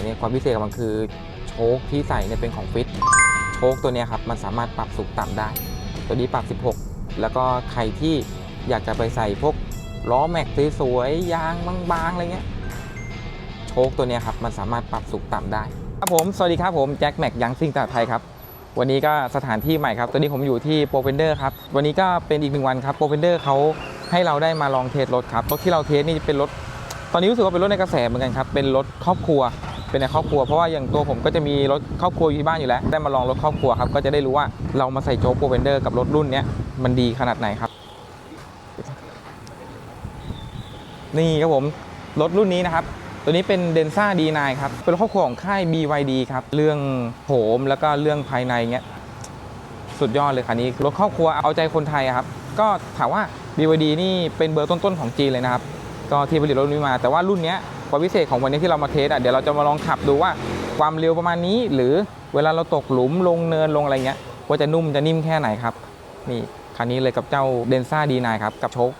แต่เนี่ยความพิเศษของมันคือโชคที่ใส่เนี่ยเป็นของฟิตโชคตัวเนี้ยครับมันสามารถปรับสูงต่ำได้ ตัวนี้ปรับ 16 แล้วก็ใครที่อยากจะไปใส่พวกล้อแม็กสวยๆยางบางๆอะไรเงี้ยโชคตัวเนี้ยครับมันสามารถปรับสูงต่ำได้ครับผมสวัสดีครับผมแจ็คแม็กยังซิ่งตลาดไทยครับวันนี้ก็สถานที่ใหม่ครับ ตอนนี้ผมอยู่ที่โปรเฟนเดอร์ครับ วันนี้ก็เป็นอีกหนึ่งวันครับโปรเฟนเดอร์เขาให้เราได้มาลองเทสรถครับ รถที่เราเทสนี่เป็นรถ ตอนนี้รู้สึกว่าเป็นรถในกระแสเหมือนกันครับ เป็นรถครอบครัว เป็นในครอบครัวเพราะว่าอย่างตัวผมก็จะมีรถครอบครัวอยู่ที่บ้านอยู่แล้ว ได้มาลองรถครอบครัวครับก็จะได้รู้ว่าเรามาใส่โจ๊กโปรเฟนเดอร์กับรถรุ่นนี้มันดีขนาดไหนครับ นี่ครับผมรถรุ่นนี้นะครับตัวนี้เป็น Denza D9 ครับ เป็นรถครอบครัวของค่าย BYD ครับ เรื่องโหมแล้วก็เรื่องภายในเงี้ยสุดยอดเลยคันนี้ รถครอบครัวเอาใจคนไทยครับ ก็ถามว่า BYD นี่เป็นเบอร์ต้นๆของจีนเลยนะครับ ก็ที่ผลิตรถนี้มา แต่ว่ารุ่นเนี้ย ความพิเศษของวันนี้ที่เรามาเทสอะเดี๋ยวเราจะมาลองขับดูว่าความเร็วประมาณนี้ หรือเวลาเราตกหลุมลงเนินลงอะไรเงี้ยว่าจะนุ่มจะนิ่มแค่ไหนครับนี่คันนี้เลยกับเจ้า Denza D9 ครับกับโชค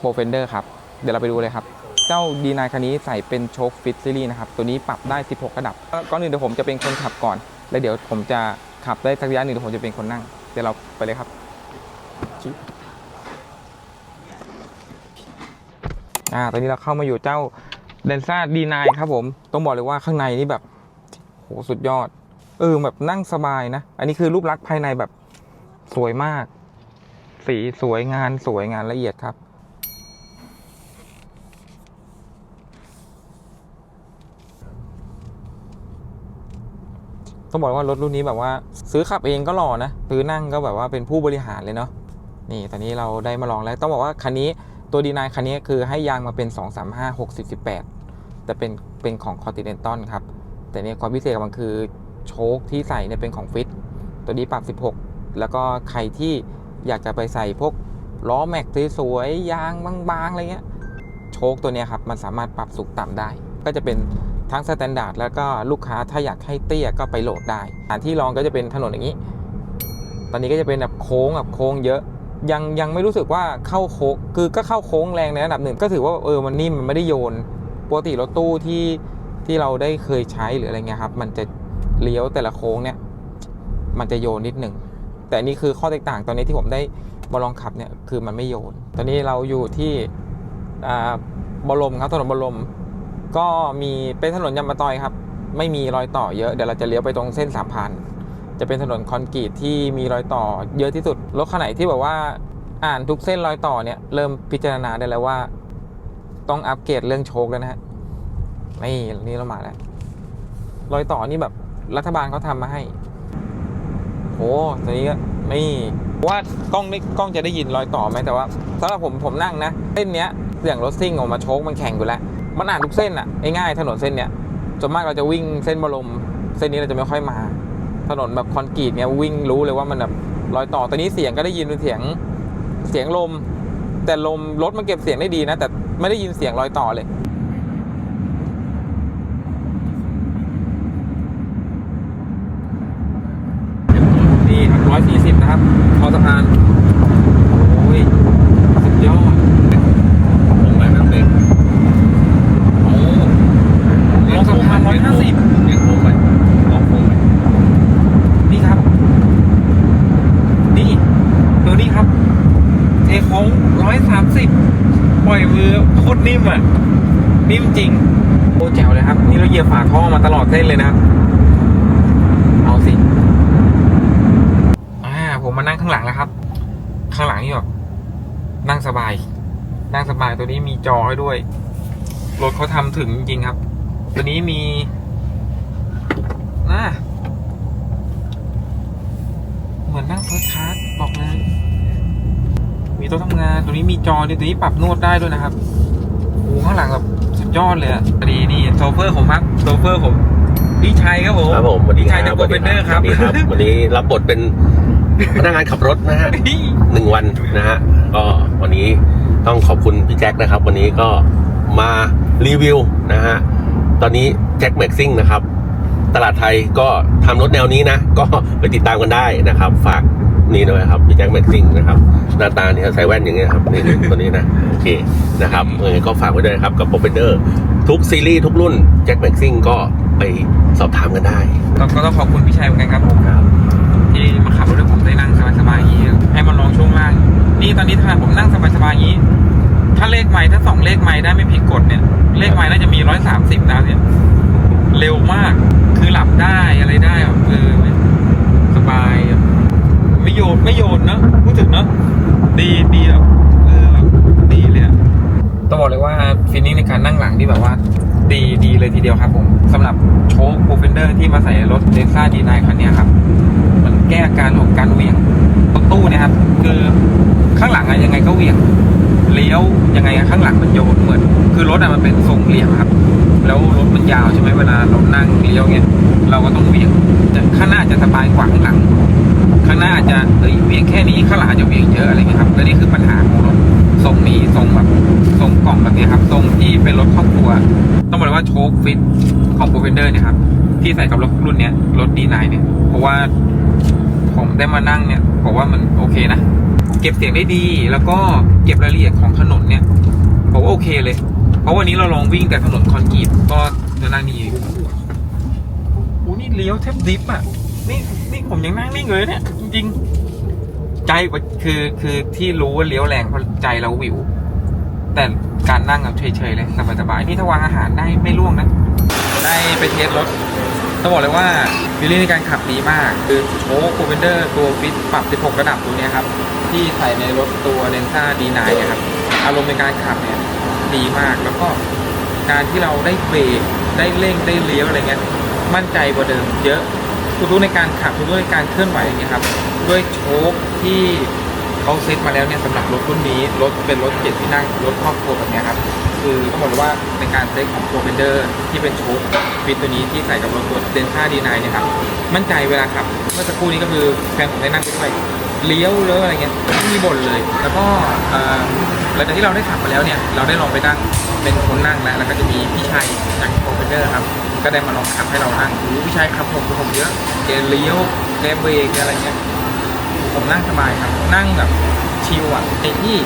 Pro Fender ครับเดี๋ยวเราไปดูเลยครับเจ้า D9 คันนี้ใส่เป็นโชคฟิตซีรีส์นะครับตัวนี้ปรับได้ 16 ระดับก่อนอื่นเดี๋ยวผมจะเป็นคนขับก่อน แล้วเดี๋ยวผมจะขับได้สักระยะหนึ่งเดี๋ยวผมจะเป็นคนนั่งเดี๋ยวเราไปเลยครับอ่าตอนนี้เราเข้ามาอยู่เจ้า d e n z a D9 ครับผม ต้องบอกเลยว่าข้างในนี่แบบโหสุดยอด เออแบบนั่งสบายนะ อันนี้คือรูปลักษณ์ภายในแบบสวยมาก สีสวยงานสวยงานละเอียดครับ ต้องบอกว่ารถรุ่นนี้แบบว่า ซื้อขับเองก็หล่อนะซื้อนั่งก็แบบว่าเป็นผู้บริหารเลยเนาะนี่ตอนนี้เราได้มาลองแล้ว ต้องบอกว่าคันนี้ ตัวดีนคันนี้คือให้ยางมาเป็น 235 60 18 แต่เป็นเป็นของ Continental ครับ แต่เนี่ยความพิเศษของมันคือโชคที่ใส่เนี่ยเป็นของฟิตตัวนี้ปรับ 16 แล้วก็ใครที่อยากจะไปใส่พวกล้อแม็กสวยๆยางบางๆอะไรเงี้ยโชคตัวเนี้ยครับมันสามารถปรับสูงต่ำได้ ก็จะเป็นทั้งสแตนดาร์ดแล้วก็ลูกค้าถ้าอยากให้เตี้ยก็ไปโหลดได้สถานที่รองก็จะเป็นถนนอย่างนี้ ตอนนี้ก็จะเป็นแบบโค้งแบบโค้งเยอะ ยังยังไม่รู้สึกว่าเข้าโค้งคือก็เข้าโค้งแรงในระดับหนึ่ง ก็ถือว่าเออมันนิ่มมันไม่ได้โยนปกติรถตู้ที่ที่เราได้เคยใช้หรืออะไรเงี้ยครับ มันจะเลี้ยวแต่ละโค้งเนี่ย มันจะโยนนิดหนึ่งแต่นี่คือข้อแตกต่างตอนนี้ที่ผมได้มาลองขับเนี่ยคือมันไม่โยน ตอนนี้เราอยู่ที่บรมครับถนนบรม ก็มีเป็นถนนยางมะตอยครับ ไม่มีรอยต่อเยอะเดี๋ยวเราจะเลี้ยวไปตรงเส้นสามพัน จะเป็นถนนคอนกรีตที่มีรอยต่อเยอะที่สุด รถคันไหนที่แบบว่าอ่านทุกเส้นรอยต่อเนี่ยเริ่มพิจารณาได้แล้วว่า ต้องอัปเกรดเรื่องโชคแล้วนะฮะนี่นี่เรามาแล้วรอยต่อนี่แบบรัฐบาลเขาทำมาให้โอ้ตอนนี้ก็นี่ว่ากล้องนี่กล้องจะได้ยินรอยต่อไหมแต่ว่าสำหรับผมผมนั่งนะเส้นเนี้ยเสียงรถซิ่งออกมาโชคมันแข่งอยู่แล้วมันอ่านทุกเส้นอะง่ายๆถนนเส้นเนี้ยส่วนมากเราจะวิ่งเส้นบรมเส้นนี้เราจะไม่ค่อยมา ถนนแบบคอนกรีตเนี้ยวิ่งรู้เลยว่ามันแบบรอยต่อตอนนี้เสียงก็ได้ยินเป็นเสียงเสียงลม แต่ลมรถมันเก็บเสียงได้ดีนะ แต่ไม่ได้ยินเสียงรอยต่อเลยนี่ครับร้อยสี่สิบนะครับคอสะพาน โอ้ย สุดยอด ผมไปแบบเด็ก โอ้ลงสะพานร้อยห้าสิบ เรียกโค้งไปออกโค้งไป นี่ครับ นี่ดูนี่ครับ เทโค้งร้อย สิบปล่อยมือโคตรนิ่มอะ นิ่มจริงโอ้แจ๋วเลยครับ นี่เราเหยียบฝาท่อมาตลอดเส้นเลยนะครับ เอาสิอ่าผมมานั่งข้างหลังแล้วครับ ข้างหลังนี่แบบนั่งสบาย นั่งสบายตัวนี้มีจอให้ด้วย รถเขาทำถึงจริงครับ ตัวนี้มีน่าเหมือนนั่งเฟิร์สคลาสบอกเลย มีโต๊ะทำงานตัวนี้มีจอด้วยตัวนี้ปรับนวดได้ด้วยนะครับโอ้ข้างหลังแบบสุดยอดเลยอะพอดีนี่โซเฟอร์ผมครับโซเฟอร์ผมพี่ชัยครับผมครับผมสวัสดีพี่คชัรัยบจากโกเบนเดอร์ครับ สวัสดีครับ วันนี้รับบทเป็นพนักงานขับรถนะฮะหนึ่งวันนะฮะก็วันนี้ต้องขอบคุณพี่แจ็คนะครับ วันนี้ก็มารีวิวนะฮะตอนนี้แจ็คแม็กซิ่งนะครับ ตลาดไทยก็ทำรถแนวนี้นะ ก็ไปติดตามกันได้นะครับ ฝาก นี่ด้วยครับพี่แจ็คแม็กซิ่งนะครับหน้าตาเนี่ยใส่แว่นอย่างเงี้ยครับนี่ตัวนี้นะโอเคนะครับเออก็ฝากไว้ด้วยนะครับกับโปรเฟนเดอร์ทุกซีรีส์ทุกรุ่นแจ็คแม็กซิ่งก็ไปสอบถามกันได้ก็ก็ต้องขอบคุณพี่ชัยเหมือนกันครับผมครับที่มาขับรถให้ผมได้นั่งสบายๆอย่างนี้ให้มาลองช่วงล่าง นี่ตอนนี้ถ้าผมนั่งสบายๆอย่างนี้ ถ้าเลขไม้ถ้าสองเลขไม้ได้ไม่ผิดกฎเนี่ย เลขไม้น่าจะมีร้อยสามสิบนะเนี่ยเร็วมากคือหลับได้อะไรได้แบบเออสบายอะ ไม่โยนไม่โยนเนะพูดถึงเนะดีดีแบบเออแบบดีเลยอะต้องบอกเลยว่าฟีลลิ่งในการนั่งหลังที่แบบว่า ดีดีเลยทีเดียวครับผมสำหรับโชคโปรเฟนเดอร์ที่มาใส่รถเดซ่าดีนคันนี้ครับ มันแก้อาการของการเหวี่ยงรถตู้นี่ยครับ คือข้างหลังอะยังไงก็เหวี่ยงเลี้ยวยังไงข้างหลังมันโยนเหมือน คือรถอะมันเป็นทรงเหลี่ยมครับ แล้วรถมันยาวใช่ไหมเวลาเรานั่งเลี้ยวเนี่ยเราก็ต้องเหวี่ยงข้างหน้าจะสบายกว่าข้างหลัง ข้างหน้าอาจจะเอ้ยเวี่ยงแค่นี้ข้างหลังอาจจะเวี่ยงเยอะอะไรเงี้ยครับและนี่คือปัญหาของรถทรงนี้ทรงแบบทรงกล่องแบบนี้ครับทรงที่เป็นรถครอบครัว ต้องบอกเลยว่าโชคฟิตของโปรเฟนเดอร์เนี่ยครับที่ใส่กับรถรุ่นเนี้ยรถดีไนเนี่ย เพราะว่าผมได้มานั่งเนี่ยบอกว่ามันโอเคนะ เก็บเสียงได้ดี แล้วก็เก็บรายละเอียดของถนนเนี่ยผมว่าโอเคเลย เพราะวันนี้เราลองวิ่งแต่ถนนคอนกรีตก็จะนั่งดีโอ้นี่เลี้ยวแทบดิฟอะ นี่นี่ผมยังนั่งนิ่งเลยเนี่ยจริงๆ ใจว่าคือคือที่รู้ว่าเลี้ยวแรงเพราะใจเราวิว แต่การนั่งแบบเฉยๆเลยสบายๆนี่ถ้าวางอาหารได้ไม่ล่วงนะ ได้ไปเทสรถต้องบอกเลยว่าวิลลี่ในการขับดีมาก คือโชว์โคเวนเดอร์ตัวฟิตปรับ 16 ระดับตัวเนี้ยครับ ที่ใส่ในรถตัวเ e นซ่าดีนายนี่ยครับ อารมณ์ในการขับเนี่ยดีมากแล้วก็การที่เราได้เบรกได้เร่งได้เลี้ยวอะไรเงี้ยมั่นใจกว่าเดิมเยอะ ทุกๆในการขับทุกๆในการเคลื่อนไหวอย่างเงี้ยครับด้วยโชคที่เขาเซตมาแล้วเนี่ยสำหรับรถรุ่นนี้รถเป็นรถเจ็ดที่นั่งรถครอบครัวแบบเนี้ยครับคือต้องบอกเลยว่าในการเซ็ตของโปรเฟนเดอร์ที่เป็นโชคฟิตตัวนี้ที่ใส่กับรถตัวเดนซ่าดีไนเนี่ยครับมั่นใจเวลาขับเมื่อสักครู่นี้ก็คือแฟนผมได้นั่งไปด้วยเลี้ยวเลี้ยวอะไรเงี้ยไม่มีบ่นเลย แล้วก็หลังจากที่เราได้ขับมาแล้วเนี่ยเราได้ลองไปนั่งเป็นคนนั่งแล้วแล้วก็จะมีพี่ชัยจากโปรเฟนเดอร์ครับ ก็ได้มาลองขับให้เรานั่งโอ้พี่ชัยขับผมผมเยอะแกเลี้ยวแกเบรกอะไรเงี้ยผมนั่งสบายครับ นั่งแบบชิลอะไอ้ที่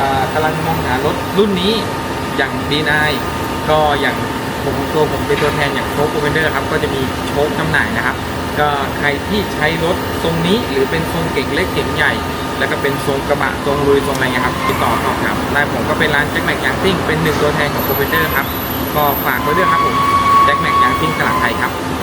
อ่ากำลังมองหารถรุ่นนี้อย่างดีนายก็อย่างผมตัวผมเป็นตัวแทนอย่างโชคโปรเฟนเดอร์ครับก็จะมีโชคจำหน่ายนะครับ ก็ใครที่ใช้รถทรงนี้หรือเป็นทรงเก่งเล็กเก่งใหญ่ แล้วก็เป็นทรงกระบะทรงลุยทรงอะไรเงี้ยครับติดต่อสอบถามได้ผมก็เป็นร้านแจ็คแม็กยางซิ่งเป็นหนึ่งตัวแทนของโปรเฟนเดอร์ครับก็ฝากไว้ด้วยครับผม แจ็คแม็กยางซิ่งตลาดไทยครับ